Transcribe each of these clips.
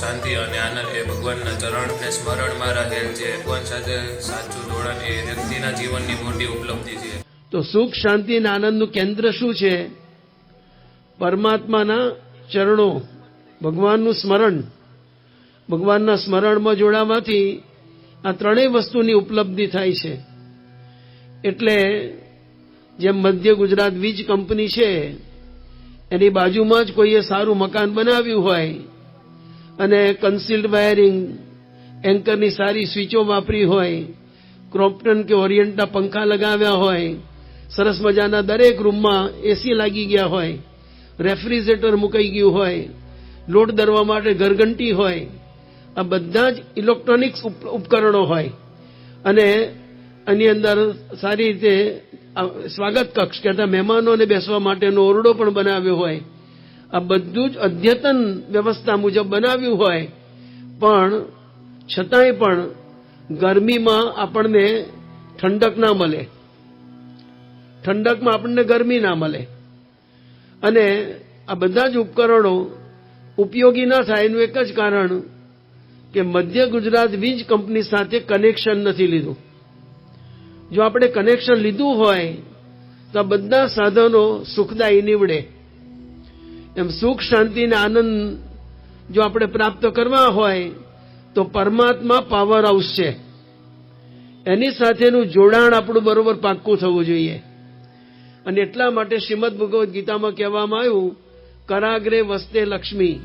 શાંતિ અને આનંદ એ ભગવાનના ચરણને સ્મરણમાં રહેલ છે. ભગવાન સાથે સાચું જોડાણ એ વ્યક્તિના જીવનની મોટી ઉપલબ્ધિ છે. તો સુખ, શાંતિ અને આનંદનું કેન્દ્ર શું છે? પરમાત્માના ચરણો, ભગવાનનું સ્મરણ. ભગવાનના સ્મરણમાં જોડાવાથી આ ત્રણેય વસ્તુની ઉપલબ્ધિ થાય છે. એટલે જેમ મધ્ય ગુજરાત વીજ કંપની છે, એની બાજુમાં જ કોઈએ સારું મકાન બનાવ્યું હોય અને કન્સીલ્ડ વાયરિંગ એન્કરની સારી સ્વિચો વાપરી હોય ક્રોપ્ટન કે ઓરિયન્ટના પંખા લગાવ્યા હોય, સરસ મજાના દરેક રૂમમાં એસી લાગી ગયા હોય રેફ્રિજરેટર મુકાઈ ગયું હોય, લોટ દરવા માટે ઘરઘંટી હોય, આ બધા જ ઇલેક્ટ્રોનિક્સ ઉપ- ઉપકરણો હોય. અને આની અંદર સારી રીતે સ્વાગત કક્ષ કહેતા મહેમાનોને બેસવા માટેનો ઓરડો પણ બનાવ્યો હોય. આ બધું જ અદ્યતન વ્યવસ્થા મુજબ બનાવ્યું હોય. પણ છતાંય પણ ગરમીમાં આપણને ઠંડક ના મળે. ઠંડકમાં આપણને ગરમી ના મળે. અને આ બધા જ ઉપકરણો ઉપયોગી ના થાય એનું એક જ કારણ કે મધ્ય ગુજરાત વીજ કંપની સાથે કનેક્શન નથી લીધું. જો આપણે કનેક્શન લીધું હોય, તો બધા સાધનો સુખદાયી નીવડે. એમ સુખ, શાંતિ અને આનંદ જો આપણે પ્રાપ્ત કરવા હોય, તો પરમાત્મા પાવર હાઉસ છે. એની સાથેનું જોડાણ આપણું બરોબર પાક્કું થવું જોઈએ. અને એટલા માટે શ્રીમદ ભગવદ્ ગીતામાં કહેવામાં આવ્યું, કરાગ્રે વસ્તે લક્ષ્મી,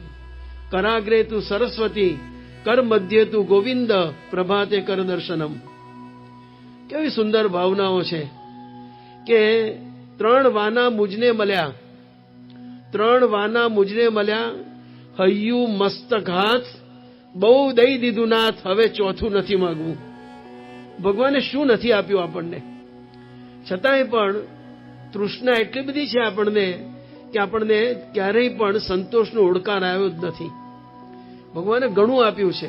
કરાગ્રે તું સરસ્વતી, કર મધ્ય તું ગોવિંદ, પ્રભાતે કર દર્શનમ. કેવી સુંદર ભાવનાઓ છે કે ત્રણ વાના મુજને મળ્યા ત્રણ વાના મુજને મળ્યા, હૈયું મસ્તક હાથ બહુ દઈ દીધું નાથ, હવે ચોથું નથી માગવું. ભગવાને શું નથી આપ્યું આપણને? છતાંય પણ તૃષ્ણા એટલી બધી છે આપણને કે આપણને ક્યારેય પણ સંતોષનો ઓળકાર આવ્યો જ નથી. ભગવાને ઘણું આપ્યું છે.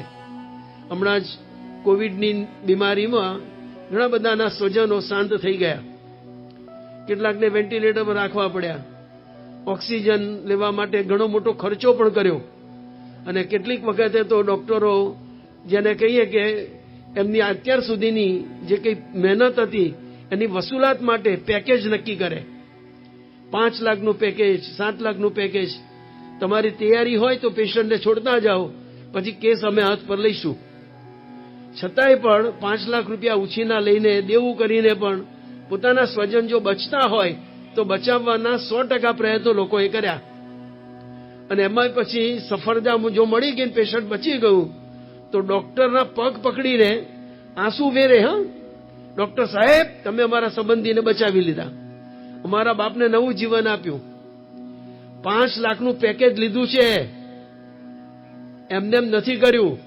હમણાં જ કોવિડની બીમારીમાં ઘણા બધાના સ્વજનો શાંત થઈ ગયા. કેટલાકને વેન્ટિલેટર પર રાખવા પડ્યા. ઓક્સિજન લેવા માટે ઘણો મોટો ખર્ચો પણ કર્યો. અને કેટલીક વખતે તો ડોક્ટરો જેને કહીએ કે એમની અત્યાર સુધીની જે કંઈ મહેનત હતી, એની વસૂલાત માટે પેકેજ નક્કી કરે. પાંચ લાખનું પેકેજ, સાત લાખનું પેકેજ. તમારી તૈયારી હોય તો પેશન્ટને છોડતા જાઓ, પછી કેસ અમે હાથ પર લઈશું. છતાંય પણ પાંચ લાખ રૂપિયા ઉછીના લઈને દેવું કરીને પણ પોતાના સ્વજન જો બચતા હોય તો બચાવવાના સો ટકા પ્રયત્નો લોકોએ કર્યા. અને એમાં પછી સફળતા જો મળી ગઈ પેશન્ટ બચી ગયું, તો ડોક્ટરના પગ પકડીને આંસુ વેરે, હા? ડોક્ટર સાહેબ, તમે અમારા સંબંધીને બચાવી લીધા. અમારા બાપને નવું જીવન આપ્યું. પાંચ લાખનું પેકેજ લીધું છે. એમને એમ નથી કર્યું.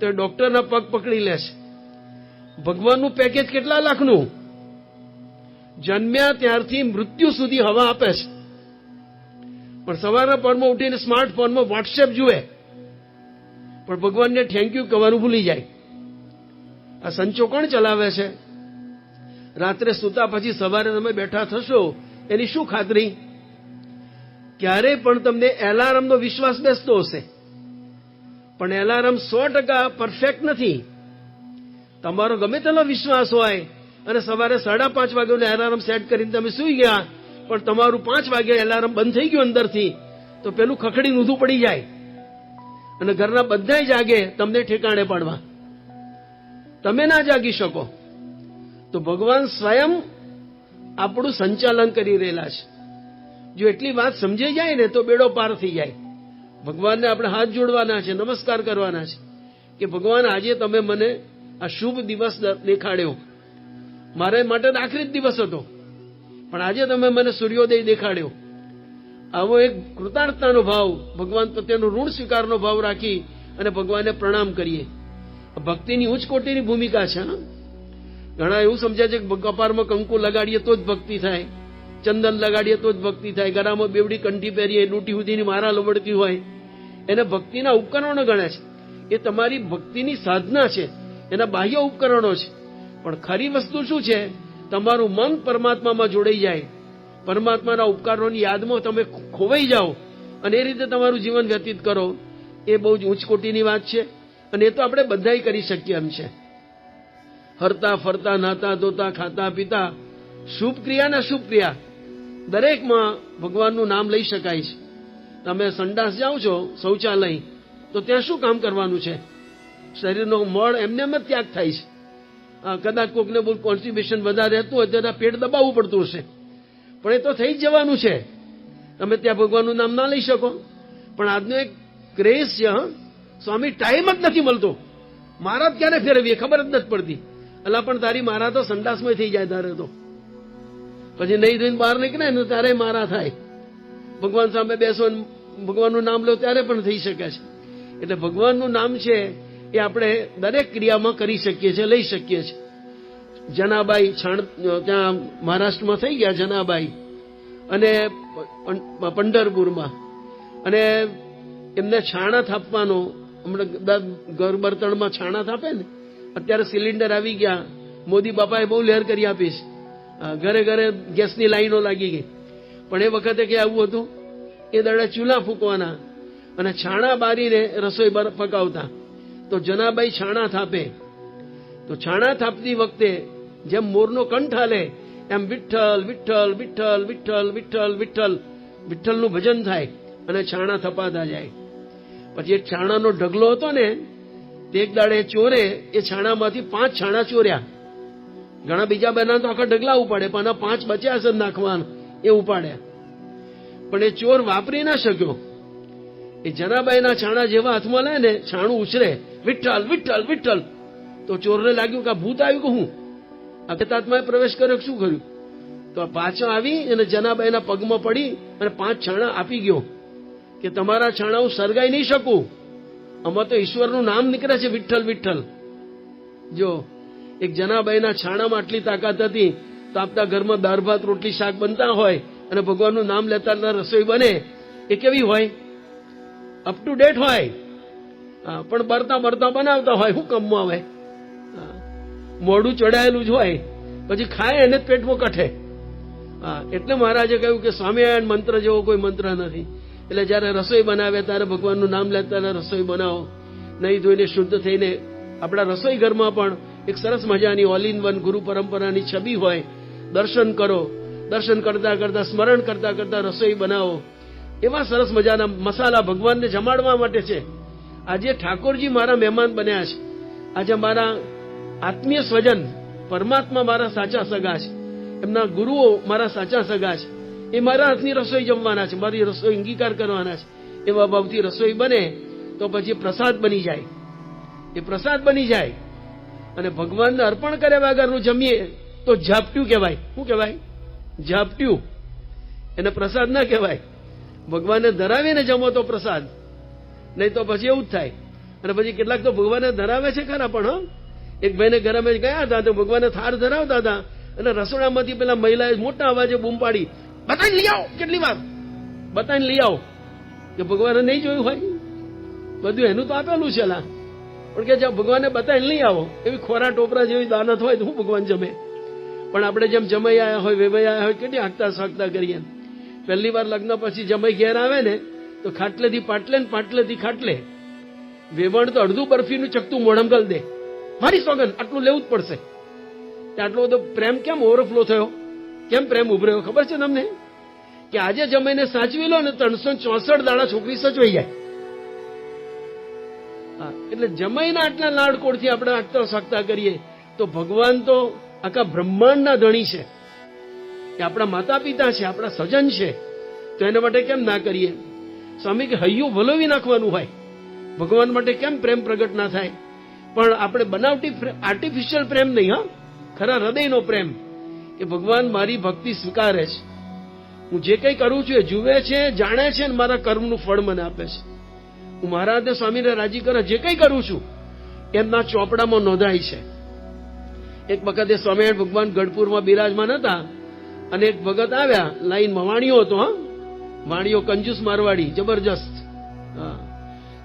તો ડોક્ટરના પગ પકડી લેશે. ભગવાનનું પેકેજ કેટલા લાખનું? જન્મ્યા ત્યારથી મૃત્યુ સુધી હવા આપે છે. પણ સવારના પરમાં ઉઠીને સ્માર્ટફોનમાં વોટ્સએપ જુએ. પણ ભગવાનને થેન્ક યુ કહેવાનું ભૂલી જાય. આ સંચો કોણ ચલાવે છે? રાત્રે સૂતા પછી સવારે તમે બેઠા થશો, એની શું ખાતરી? ક્યારે પણ તમને એલાર્મનો વિશ્વાસ બેસતો હશે. પણ એલાર્મ સો ટકા પરફેક્ટ નથી. તમારો ગમે તેનો વિશ્વાસ હોય અને સવારે સાડા પાંચ વાગ્યાનો એલાર્મ સેટ કરીને તમે સુઈ ગયા. પણ તમારું પાંચ વાગે એલાર્મ બંધ થઈ ગયું અંદરથી. તો પેલું ખખડી ઊંધું પડી જાય. અને ઘરના બધાય જાગે તમને ઠેકાણે પાડવા. તમે ના જાગી શકો. તો ભગવાન સ્વયં આપણું સંચાલન કરી રહેલા છે. જો એટલી વાત સમજાઈ જાય ને તો બેડો પાર થઈ જાય. ભગવાનને આપણે હાથ જોડવાના છે, નમસ્કાર કરવાના છે કે ભગવાન આજે તમે મને આ શુભ દિવસ દેખાડ્યો. મારે માટે આખરી જ દિવસ હતો. પણ આજે તમે મને સૂર્યોદય દેખાડ્યો. આવો એક કૃતાર્થતાનો ભાવ, ભગવાન પ્રત્યેનો ઋણ સ્વીકારનો ભાવ રાખી અને ભગવાનને પ્રણામ કરીએ. ભક્તિની ઉચ્ચ કોટીની ભૂમિકા છે ઘણા એવું સમજે છે કે કપારમાં કંકુ લગાડીએ તો જ ભક્તિ થાય. ચંદન લગાડીએ તો જ ભક્તિ થાય. ગળામાં બેવડી કંઠી પહેરીએ, લૂંટી સુધીની મારા લવડતી હોય. એને ભક્તિના ઉપકરણો ગણે છે. એ તમારી ભક્તિની સાધના છે. એના બાહ્ય ઉપકરણો છે. પણ ખરી વસ્તુ શું છે? તમારું મન પરમાત્મામાં જોડાઈ જાય. પરમાત્માના ઉપકારોની યાદમાં તમે ખોવાઈ જાઓ અને એ રીતે તમારું જીવન વ્યતીત કરો. એ બહુ જ ઉચ્ચ કોટીની વાત છે અને એ તો આપણે બધાય કરી શકીએ એમ છે. હરતા ફરતા, નાતા ધોતા, ખાતા પીતા, શુભ ક્રિયા ને શુભ ક્રિયા. દરેકમાં ભગવાનનું નામ લઈ શકાય છે. તમે સંડાસ જાઓ છો, શૌચાલય, તો ત્યાં શું કામ કરવાનું છે? શરીરનો મળ એમને એમ જ ત્યાગ થાય છે. કદાચ કોકને બહુ કોન્સ્ટિબેશન વધારે રહેતું હોય ત્યારે પેટ દબાવવું પડતું હશે. પણ એ તો થઈ જ જવાનું છે. તમે ત્યાં ભગવાનનું નામ ના લઈ શકો. પણ આજનો એક ક્રેઝ છે, હા. સ્વામી, ટાઈમ જ નથી મળતો. મારા જ ક્યારે ફેરવીએ? ખબર જ નથી પડતી. અલા, પણ તારી મારા તો સંડાસમાં થઈ જાય તારે તો. પછી નહીં ધોઈને બહાર નીકળે ને ત્યારે મારા થાય. ભગવાન સામે બેસો ભગવાનનું નામ લો, ત્યારે પણ થઈ શકે છે. એટલે ભગવાનનું નામ છે એ આપણે દરેક ક્રિયામાં કરી શકીએ છીએ, લઈ શકીએ છીએ. જનાબાઈ છાણ ત્યાં મહારાષ્ટ્રમાં થઈ ગયા જનાબાઈ અને પંઢરપુરમાં. અને એમને છાણા થાપવાનો, હમણાં ઘર બર્તણમાં છાણા થાપે ને, અત્યારે સિલિન્ડર આવી ગયા. મોદી બાપાએ બહુ લહેર કરી આપીશ ઘરે ઘરે ગેસની લાઈનો લાગી ગઈ. પણ એ વખતે કે આવું હતું, એ દડે ચૂલા ફૂંકવાના અને છાણા બારીને રસોઈ પકાવતા તો જનાબાઈ છાણા થાપે. તો છાણા થાપતી વખતે જેમ મોરનો કંઠ હાલે, એમ વિઠ્ઠલ વિઠ્ઠલ વિઠ્ઠલ વિઠ્ઠલ વિઠ્ઠલ વિઠ્ઠલ, વિઠ્ઠલનું ભજન થાય અને છાણા થપાતા જાય. પછી એ છાણાનો ઢગલો હતો ને, તે એક દાડે ચોરે, એ છાણામાંથી પાંચ છાણા ચોર્યા. ઘણા બીજા બના તો આખા ઢગલા ઉપાડે, પણ આના પાંચ બચ્યા છે નાખવાના, એ ઉપાડ્યા. પણ એ ચોર વાપરી ના શક્યો. એ જનાબાઈના છાણા જેવા હાથમાં લે ને, છાણું ઉછરે. વિઠ્ઠલ વિઠ્ઠલ વિઠ્ઠલ. તો ચોરને લાગ્યું કે આ ભૂત આવ્યું કે હું? આ પ્રેતાત્માએ પ્રવેશ કર્યો શું કર્યું? તો પાછો આવી અને જનાબાઈના પગમાં પડી અને પાંચ છાણા આપી ગયો કે તમારા છાણા હું સળગાઈ નહીં શકું. આમાં તો ઈશ્વરનું નામ નીકળે છે વિઠ્ઠલ વિઠ્ઠલ. જો એક જનાબાઈના છાણામાં આટલી તાકાત હતી તો આપણા ઘરમાં દાળ ભાત, રોટલી, શાક બનતા હોય અને ભગવાનનું નામ લેતા રસોઈ બને, એ કેવી હોય? અપ ટુ ડેટ હોય. પણ બરતા બરતા બનાવતા હોય, શું કમમાં આવે? મોઢું ચડાયેલું જ હોય, પછી ખાય એને જ પેટમાં કઠે. હા, એટલે મહારાજે કહ્યું કે સ્વામિનારાયણ મંત્ર જેવો કોઈ મંત્ર નથી. એટલે જ્યારે રસોઈ બનાવે ત્યારે ભગવાનનું નામ લેતા રસોઈ બનાવો. નહીં ધોઈને શુદ્ધ થઈને આપણા રસોઈ ઘરમાં પણ એક સરસ મજાની ઓલ ઇન વન ગુરુ પરંપરાની છબી હોય, દર્શન કરો. દર્શન કરતા કરતા, સ્મરણ કરતા કરતા રસોઈ બનાવો. એવા સરસ મજાના મસાલા ભગવાનને જમાડવા માટે છે. આજે ઠાકોરજી મારા મહેમાન બન્યા છે. આજે મારા આત્મીય સ્વજન પરમાત્મા મારા સાચા સગા છે. એમના ગુરુઓ મારા સાચા સગા છે. એ મારા હાથની રસોઈ જમવાના છે. મારી રસોઈ અંગીકાર કરવાના છે. એવા ભાવથી રસોઈ બને તો પછી પ્રસાદ બની જાય. એ પ્રસાદ બની જાય અને ભગવાનને અર્પણ કર્યા વગરનું જમીએ તો ઝાપટ્યું કહેવાય. શું કહેવાય? ઝાપટ્યું. એને પ્રસાદ ના કહેવાય. ભગવાનને ધરાવીને જમો તો પ્રસાદ. નહીં તો પછી એવું જ થાય. અને પછી કેટલાક તો ભગવાને ધરાવે છે ખરા પણ એક ભાઈને ઘરે અમે ગયા હતા, તો ભગવાને થાર ધરાવતા હતા. અને રસોડામાંથી પેલા મહિલાએ મોટા અવાજે બૂમ પાડી બતાવીને લઈ આવો, કેટલી વાર? બતાવીને લઈ આવો. કે ભગવાને નહીં જોયું હોય? બધું એનું તો આપેલું છે લા પણ કે જ્યાં ભગવાને બતાવીને લઈ આવો, એવી ખોરા ટોપરા જેવી દાનત હોય તો હું ભગવાન જમે? પણ આપણે જેમ જમાઈ આવ્યા હોય, વેવાઈ આવ્યા હોય, કેટલી હાંકતા સાકતા કરીએ. પહેલી વાર લગ્ન પછી જમાઈ ઘેર આવે ને તો ખાટલેથી પાટલે પાટલેથી ખાટલે. વેવણ તો અડધું બરફીનું ચકતું મોઢમ દે. મારી સોગન આટલું લેવું જ પડશે. આટલો બધો પ્રેમ કેમ ઓવરફ્લો થયો? કેમ પ્રેમ ઉભર્યો ખબર છે તમને? કે આજે જમાઈને સાચવી લો ને ત્રણસો ચોસઠ દાડા છોકરી સચવાઈ જાય. એટલે જમાઈના આટલા લાડકોડથી આપણે આટલા સખતા કરીએ, તો ભગવાન તો આખા બ્રહ્માંડના ધણી છે. કે આપણા માતા પિતા છે, આપણા સજન છે. તો એના માટે કેમ ના કરીએ? સ્વામી કે હૈયું વલોવી નાખવાનું હોય. ભગવાન માટે કેમ પ્રેમ પ્રગટ ના થાય? પણ આપણે બનાવટી આર્ટિફિશિયલ પ્રેમ નહીં, હા? ખરા હૃદયનો પ્રેમ કે ભગવાન મારી ભક્તિ સ્વીકારે છે. હું જે કંઈ કરું છું એ જુએ છે, જાણે છે ને મારા કર્મનું ફળ મને આપે છે. હું મારા સ્વામીને રાજી કરે જે કંઈ કરું છું, એમના ચોપડામાં નોંધાય છે. એક વખતે સ્વામિનારાયણ ભગવાન ગઢપુરમાં બિરાજમાન હતા અને એક ભગત આવ્યા લાઈનમાં વાણીઓ હતો, હા? વાણીઓ કંજૂસ મારવાડી, જબરજસ્ત.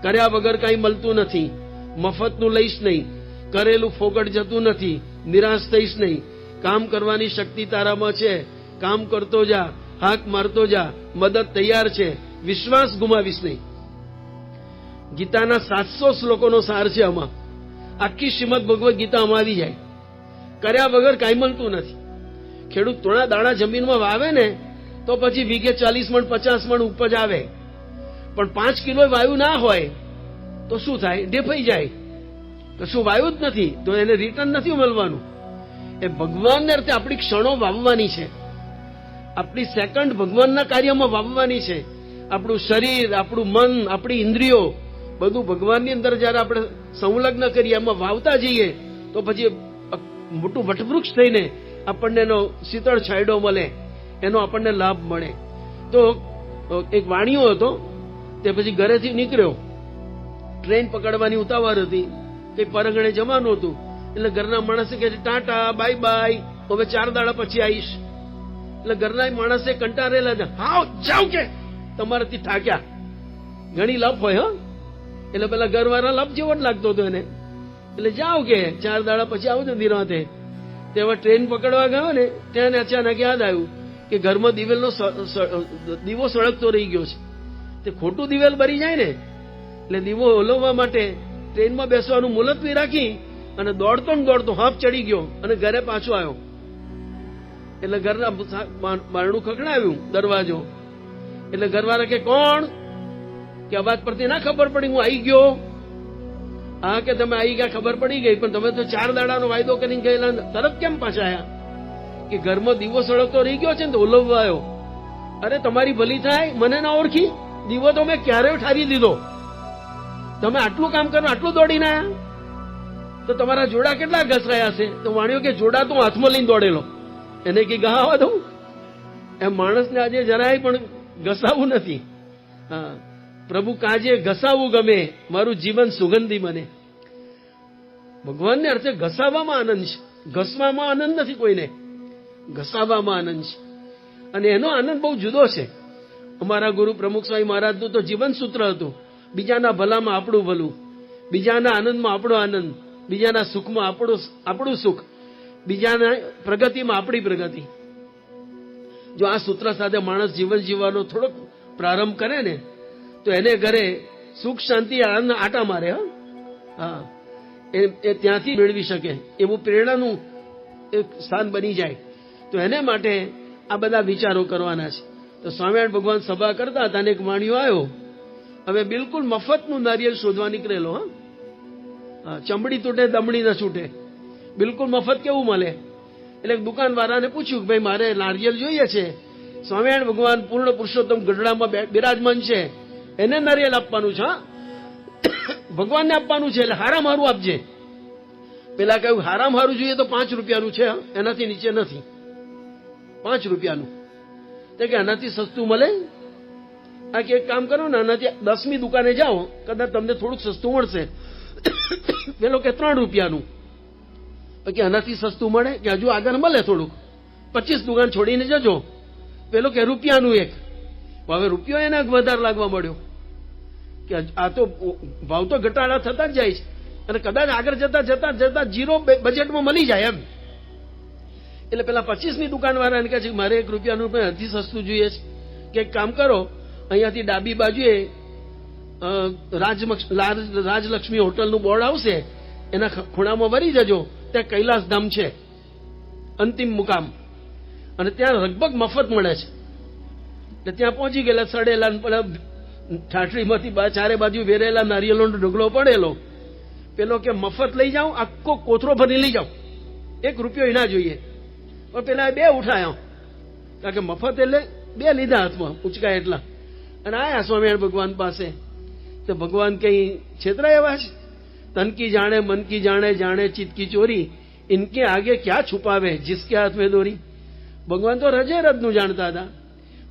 કર્યા વગર કાંઈ મળતું નથી. મફતનું લઈશ નહીં. કરેલું ફોગટ જતું નથી. નિરાશ થઈશ નહીં. કામ કરવાની શક્તિ તારામાં છે. કામ કરતો જા, હાક મારતો જા, મદદ તૈયાર છે. વિશ્વાસ ગુમાવીશ નહીં. ગીતાના સાતસો શ્લોકોનો સાર છે આમાં. આખી શ્રીમદ ભગવદ ગીતા અમારી જાય. કર્યા વગર કાંઈ મળતું નથી. ખેડૂત થોડા દાણા જમીનમાં વાવે ને તો પછી વીઘે ચાલીસ મણ, પચાસ મણ ઉપજ આવે. પણ પાંચ કિલો વાયુ ના હોય, તો શું થાય? ડેફાઈ જાય. તો શું, વાયુ જ નથી? તો એને રિટર્ન નથી મળવાનું. એ ભગવાનને અર્થે આપણી ક્ષણો વાવવાની છે. આપણી સેકન્ડ ભગવાનના કાર્યમાં વાવવાની છે. આપણું શરીર, આપણું મન, આપણી ઇન્દ્રિયો, બધું ભગવાનની અંદર જ્યારે આપણે સંલગ્ન કરીએ એમાં વાવતા જઈએ, તો પછી મોટું વટવૃક્ષ થઈને આપણને એનો શીતળ છાંયડો મળે. એનો આપણને લાભ મળે. તો એક વાણિયો હતો, તે પછી ઘરેથી નીકળ્યો. ટ્રેન પકડવાની ઉતાવળ હતી. કઈ પરગણે જવાનું હતું. એટલે ઘરના માણસે કહે છે, ટાટા, બાય બાય, હવે ચાર દાડા પછી આવીશ. એટલે ઘરના માણસે કંટારેલા છે હા જાવ કે? તમારાથી થાક્યા. ઘણી લપ હોય, હો. એટલે પેલા ઘરવાળા લપ જેવો જ લાગતો હતો એને. એટલે જાઓ કે, ચાર દાડા પછી આવજો નિરાંતે તેવા ટ્રેન પકડવા ગયો ને ત્યાં અચાનક યાદ આવ્યું. કે ઘરમાં દિવેલનો દીવો સળગતો રહી ગયો છે. તે ખોટું દિવેલ બરી જાય ને, એટલે દીવો ઓલવવા માટે ટ્રેનમાં બેસવાનું મુલતવી રાખી અને દોડતો ને દોડતો હાફ ચડી ગયો અને ઘરે પાછો આવ્યો. એટલે ઘરના બારણું ખખડાવ્યું દરવાજો. એટલે ઘરવાળા કે, કોણ? કે અવાજ પરથી ના ખબર પડી, હું આવી ગયો. હા, કે તમે આવી ગયા, ખબર પડી ગઈ, પણ તમે તો ચાર દાડાનો વાયદો કરીને ગયેલા, તરત કેમ પાછા આયા? કે ઘરમાં દીવો સળગતો રહી ગયો છે ને તો ઓલવવા આવ્યો અરે, તમારી ભલી થાય, મને ના ઓળખી? દીવો તો મેં ક્યારેય ઠારી દીધો. તમે આટલું કામ કરો, આટલું દોડીને આવ્યા તો તમારા જોડા કેટલા ઘસરાયા છે? તો વાણ્યો કે, જોડા તું હાથમાં લઈને દોડેલો. એને કે આવવા દઉં? એમ માણસને આજે જરાય પણ ઘસાવું નથી. હા. પ્રભુ, કાજે ઘસાવું ગમે? મારું જીવન સુગંધી બને ભગવાનને અર્થે ઘસાવામાં આનંદ છે. ઘસવામાં આનંદ નથી કોઈને. ઘસાવામાં આનંદ છે. અને એનો આનંદ બહુ જુદો છે. અમારા ગુરુ પ્રમુખ સ્વામી મહારાજનું તો જીવન સૂત્ર હતું. બીજાના ભલામાં આપણું ભલું. બીજાના આનંદમાં આપણો આનંદ. બીજાના સુખમાં આપણું આપણું સુખ. બીજાના પ્રગતિમાં આપણી પ્રગતિ. જો આ સૂત્ર સાથે માણસ જીવન જીવવાનો થોડોક પ્રારંભ કરે ને, તો એને ઘરે સુખ, શાંતિ, આનંદ આટા મારે હા. એ ત્યાંથી મેળવી શકે. એવું પ્રેરણાનું એક સ્થાન બની જાય. તો એને માટે આ બધા વિચારો કરવાના છે. તો સ્વામિનારાયણ ભગવાન સભા કરતા હતા એક વાણિયો આવ્યો, હવે બિલકુલ મફતનું નારિયેળ શોધવા નીકળેલો, હા? ચમડી તૂટે દમડી ન છૂટે. બિલકુલ મફત કેવું મળે? એટલે દુકાનવાળાને પૂછ્યું કે, ભાઈ, મારે નારિયેળ જોઈએ છે. સ્વામિનારાયણ ભગવાન પૂર્ણ પુરુષોત્તમ ગઢડામાં બિરાજમાન છે. એને નારિયેલ આપવાનું છે? ભગવાનને આપવાનું છે, એટલે હારામ હારું આપજે. પેલા કહ્યું હારામ હારું જોઈએ તો પાંચ રૂપિયાનું છે એનાથી નીચે નથી. પાંચ રૂપિયાનું. તે કે આનાથી સસ્તું મળે? આ કે એક કામ કરો ને, આનાથી દસમી દુકાને જાઓ, કદાચ તમને થોડુંક સસ્તું મળશે. પેલો કે ત્રણ રૂપિયાનું. પછી આનાથી સસ્તું મળે? કે હજુ આગળ મળે થોડુંક? પચીસ દુકાન છોડીને જજો. પેલો કે રૂપિયાનું એક. હવે રૂપિયો એને વધારે લાગવા મળ્યો. કે આ તો ભાવ તો ઘટાડા થતા જ જાય છે. અને કદાચ આગળ જતા જતા જતા જીરો બજેટમાં મળી જાય એમ. એટલે પેલા પચીસની દુકાન વાળાને કહે છે મારે એક રૂપિયાનું પણ અડધી સસ્તું જોઈએ છે. કે એક કામ કરો, અહીંયાથી ડાબી બાજુએ રાજલક્ષ્મી હોટલનું બોર્ડ આવશે, એના ખૂણામાં વરી જજો, ત્યાં કૈલાસધામ છે. અંતિમ મુકામ. અને ત્યાં લગભગ મફત મળે છે. એટલે ત્યાં પહોંચી ગયેલા સડેલા પેલા ઠાઠડીમાંથી ચારે બાજુ વેરેલા નારિયેળનો ઢગલો પડેલો. પેલો કે, મફત લઈ જાઉં આખો કોથરો ભરી લઈ જાઉં એક રૂપિયો ના જોઈએ. પણ પેલા બે ઉઠાયો. કારણ કે મફત એટલે બે લીધા હાથમાં ઉચકા એટલા. અને આયા સ્વામિનારાયણ ભગવાન પાસે. તો ભગવાન કઈ છેતરાય એવા છે? તન કી જાણે, મન કી જાણે જાણે ચિતકી ચોરી. ઇનકે આગે ક્યાં છુપાવે? જિસકે હાથ મેં દોરી? ભગવાન તો રજે રજનું જાણતા હતા.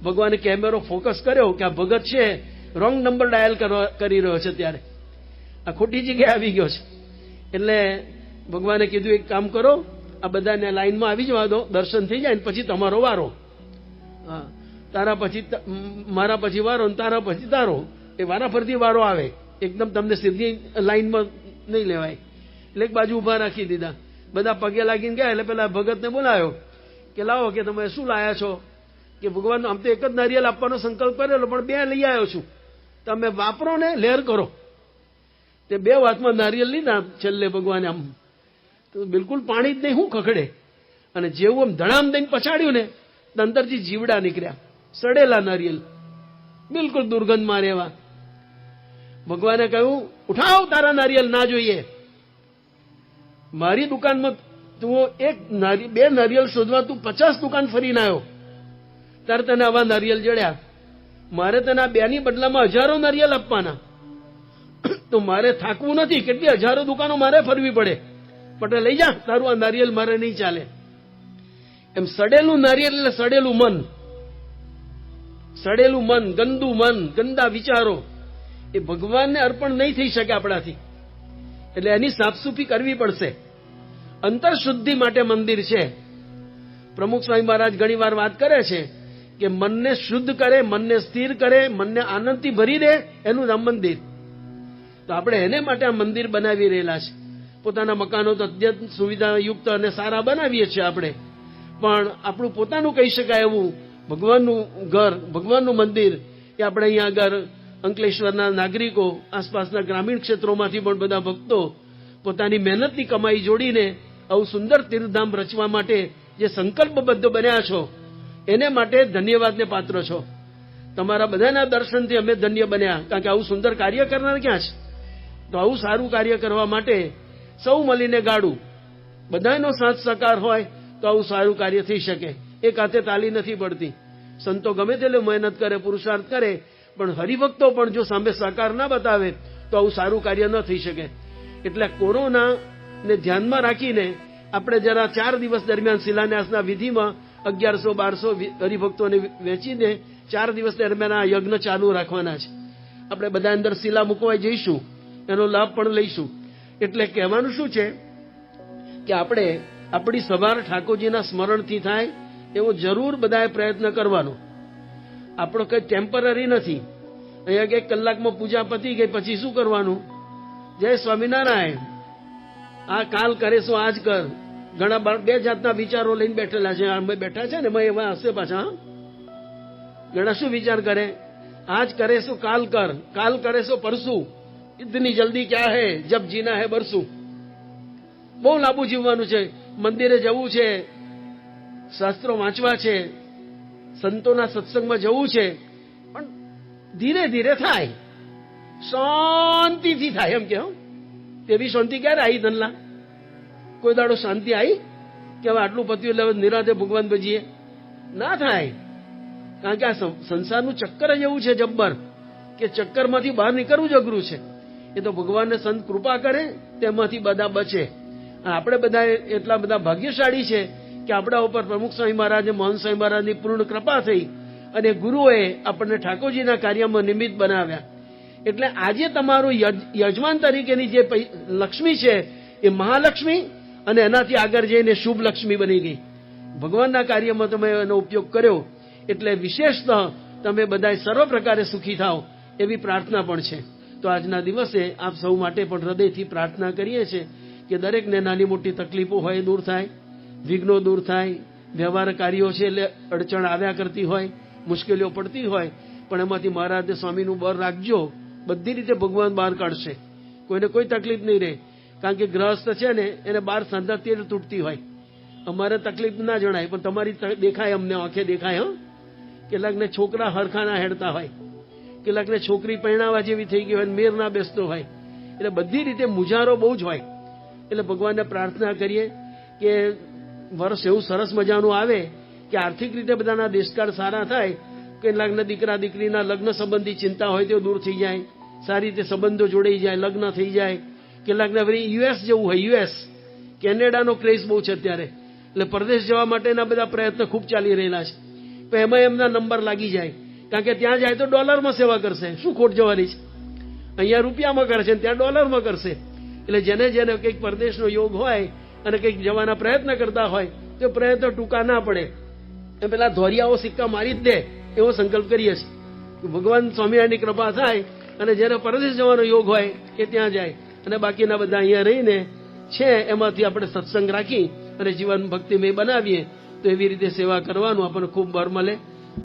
ભગવાને કેમેરો ફોકસ કર્યો કે આ ભગત છે, રોંગ નંબર ડાયલ કરી રહ્યો છે ત્યારે. આ ખોટી જગ્યાએ આવી ગયો છે. એટલે ભગવાને કીધું, એક કામ કરો આ બધાને લાઈનમાં આવી જવા દો, દર્શન થઈ જાય ને પછી તમારો વારો. હા, તારા પછી મારા પછી વારો ને તારા પછી તારો. એ વારા ફરતી વારો આવે. એકદમ તમને સીધી લાઈનમાં નહીં લેવાય. એટલે એક બાજુ ઊભા રાખી દીધા. બધા પગે લાગીને ગયા એટલે પેલા ભગતને બોલાયો કે લાવો કે તમે શું લાયા છો? કે ભગવાન આમ તો એક જ નારિયેલ આપવાનો સંકલ્પ કરેલો, પણ બે લઈ આવ્યો છું. તમે વાપરો ને લહેર કરો. તે બે વાતમાં નારિયેલ લીધા છેલ્લે ભગવાને આમ તો બિલકુલ પાણી જ નહીં, હું ખખડે. અને જેવું આમ ધણામ દઈને પછાડ્યું ને તો અંદરથી જીવડા નીકળ્યા. સડેલા નારિયેલ. બિલકુલ દુર્ગંધ મારે એવા ભગવાને કહ્યું, ઉઠાવ, તારા નારિયેલ, ના જોઈએ. મારી દુકાનમાં તું એક બે નારિયેલ શોધવા તું પચાસ દુકાન ફરીને આવ્યો. ત્યારે તને આવા નારિયેલ જડ્યા. મારે તને આ બેની બદલામાં હજારો નારિયેલ આપવાના. તો મારે થાકવું નથી, કેટલી હજારો દુકાનો મારે ફરવી પડે. પટેલ, લઈ જા, તારું આ નારિયેલ મારે નહીં ચાલે. એમ સડેલું નારિયેલ એટલે સડેલું મન. સડેલું મન, ગંદુ મન, ગંદા વિચારો, એ ભગવાનને અર્પણ નહીં થઈ શકે આપણાથી. એટલે એની સાફસૂફી કરવી પડશે. અંતરશુદ્ધિ માટે મંદિર છે. પ્રમુખ સ્વામી મહારાજ ઘણી વાર વાત કરે છે કે મનને શુદ્ધ કરે, મનને સ્થિર કરે, મનને આનંદથી ભરી દે, એનું નામ મંદિર. તો આપણે એને માટે આ મંદિર બનાવી રહેલા છે. પોતાના મકાનો તો અત્યંત સુવિધાયુક્ત અને સારા બનાવીએ છીએ આપણે. પણ આપણું પોતાનું કહી શકાય એવું ભગવાનનું ઘર, ભગવાનનું મંદિર, એ આપણે અહીંયા આગળ અંકલેશ્વરના નાગરિકો, આસપાસના ગ્રામીણ ક્ષેત્રોમાંથી પણ બધા ભક્તો પોતાની મહેનતની કમાઈ જોડીને આવું સુંદર તીર્થધામ રચવા માટે જે સંકલ્પબદ્ધ બન્યા છો, એને માટે ધન્યવાદને પાત્ર છો. તમારા બધાના દર્શનથી અમે ધન્ય બન્યા, કારણ કે આવું સુંદર કાર્ય કરનાર ક્યાં છે? તો આવું સારું કાર્ય કરવા માટે સૌ મળીને ગાડું બધાનો સાથ સહકાર હોય તો આવું સારું કાર્ય થઈ શકે. એક હાથે તાલી નથી પડતી. સંતો ગમે તેટલે મહેનત કરે, પુરુષાર્થ કરે, પણ હરિભક્તો પણ જો સામે સહકાર ના બતાવે, તો આવું સારું કાર્ય ન થઈ શકે. એટલે કોરોના ને ધ્યાનમાં રાખીને આપણે જરા ચાર દિવસ દરમિયાન શિલાન્યાસના વિધિમાં અગિયારસો, બારસો હરિભક્તોને વેચીને ચાર દિવસ દરમિયાન આ યજ્ઞ ચાલુ રાખવાના છે. આપણે બધા અંદર શિલા મૂકવા જઈશું. એનો લાભ પણ લઈશું. એટલે કહેવાનું શું છે? કે આપણે આપણી સવાર ઠાકોરજીના સ્મરણથી થાય એવો જરૂર બધાએ પ્રયત્ન કરવાનો. આપણો કંઈ ટેમ્પરરી નથી. અહીંયા એક કલાકમાં પૂજા પતી ગઈ, પછી શું કરવાનું? જય સ્વામિનારાયણ. આ કાલ કરે શું? આજ કર. ઘણા બા- જાતના વિચારો લઈને બેઠેલા છે. અમે બેઠા છે ને એમાં હશે પાછા ઘણા શું વિચાર કરે? આજ કરે શું? કાલ કર. કાલ કરે શું? પરસું. ઇતની જલ્દી ક્યાં હે જબ જીના હે બરસું બહુ લાંબુ જીવવાનું છે મંદિરે જવું છે શાસ્ત્રો વાંચવા છે સંતોના સત્સંગમાં જવું છે પણ ધીરે ધીરે થાય શાંતિથી થાય એમ કે હો તેવી શાંતિ ક્યારે આવી ધનલા કોઈ દાડો શાંતિ આવી કે હવે આટલું પત્યું એટલે નિરાતે ભગવાન ભજીએ ના થાય કારણ કે આ સંસારનું ચક્કર જ એવું છે જબ્બર કે ચક્કરમાંથી બહાર નીકળવું જ અઘરું છે એ તો ભગવાનને સંત કૃપા કરે, તેમાંથી બધા બચે. આપણે બધા એટલા બધા ભાગ્યશાળી છે કે આપણા ઉપર પ્રમુખ સ્વામી મહારાજ મોહન સ્વામી મહારાજની પૂર્ણ કૃપા થઈ અને ગુરુએ આપણને ઠાકોરજીના કાર્યમાં નિમિત્ત બનાવ્યા. એટલે આજે તમારું યજમાન તરીકેની જે લક્ષ્મી છે, એ મહાલક્ષ્મી અને એનાથી આગળ જઈને શુભ લક્ષ્મી બની ગઈ. ભગવાનના કાર્યમાં તમે એનો ઉપયોગ કર્યો, એટલે વિશેષતઃ તમે બધા સર્વ પ્રકારે સુખી થાઓ એવી પ્રાર્થના પણ છે. તો આજના દિવસે આપ સૌ માટે પણ હૃદયથી પ્રાર્થના કરીએ છીએ કે દરેકને નાની મોટી તકલીફો હોય દૂર થાય, વિઘ્નો દૂર થાય, વ્યવહાર કાર્યો છે એટલે અડચણ આવ્યા કરતી હોય, મુશ્કેલીઓ પડતી હોય, પણ એમાંથી મહારાજે સ્વામીનું બર રાખજો. બધી રીતે ભગવાન બહાર કાઢશે. કોઈને કોઈ તકલીફ નહીં રહે. કારણ કે ગ્રહસ્થ છે ને, એને બહાર સાંધા તેર તૂટતી હોય. અમારે તકલીફ ના જણાય, પણ તમારી દેખાય અમને, આંખે દેખાય, હં? કેટલાકને છોકરા હરખાના હેડતા હોય. કેટલાકને છોકરી પરણાવા જેવી થઈ ગઈ હોય મેર ના બેસતો હોય. એટલે બધી રીતે મુજારો બહુ જ હોય. એટલે ભગવાનને પ્રાર્થના કરીએ કે વર્ષ એવું સરસ મજાનું આવે કે આર્થિક રીતે બધાના દેશકાળ સારા થાય કેટલાકના દીકરા દીકરીના લગ્ન સંબંધી ચિંતા હોય તે દૂર થઈ જાય, સારી રીતે સંબંધો જોડાઈ જાય, લગ્ન થઈ જાય. કેટલાકને વળી યુએસ જવું હોય, યુએસ. કેનેડાનો ક્રેઝ બહુ છે અત્યારે. એટલે પરદેશ જવા માટેના બધા પ્રયત્ન ખૂબ ચાલી રહેલા છે. તો એમાં એમના નંબર લાગી જાય. કારણ કે ત્યાં જાય તો ડોલરમાં સેવા કરશે. શું ખોટ જવાની છે? અહીંયા રૂપિયામાં કરશે ત્યાં ડોલરમાં કરશે. એટલે જેને જેને કંઈક પરદેશનો યોગ હોય અને કંઈક જવાના પ્રયત્ન કરતા હોય, તો પ્રયત્ન ટૂંકા ના પડે. એ પેલા ધોરિયાઓ સિક્કા મારી જ દે, એવો સંકલ્પ કરીએ છીએ. ભગવાન સ્વામિનારાયણની કૃપા થાય અને જ્યારે પરદેશ જવાનો યોગ હોય એ ત્યાં જાય. અને બાકીના બધા અહીંયા રહીને છે, એમાંથી આપણે સત્સંગ રાખી અને જીવન ભક્તિમય બનાવીએ, તો એવી રીતે સેવા કરવાનું આપણને ખૂબ બર મળે.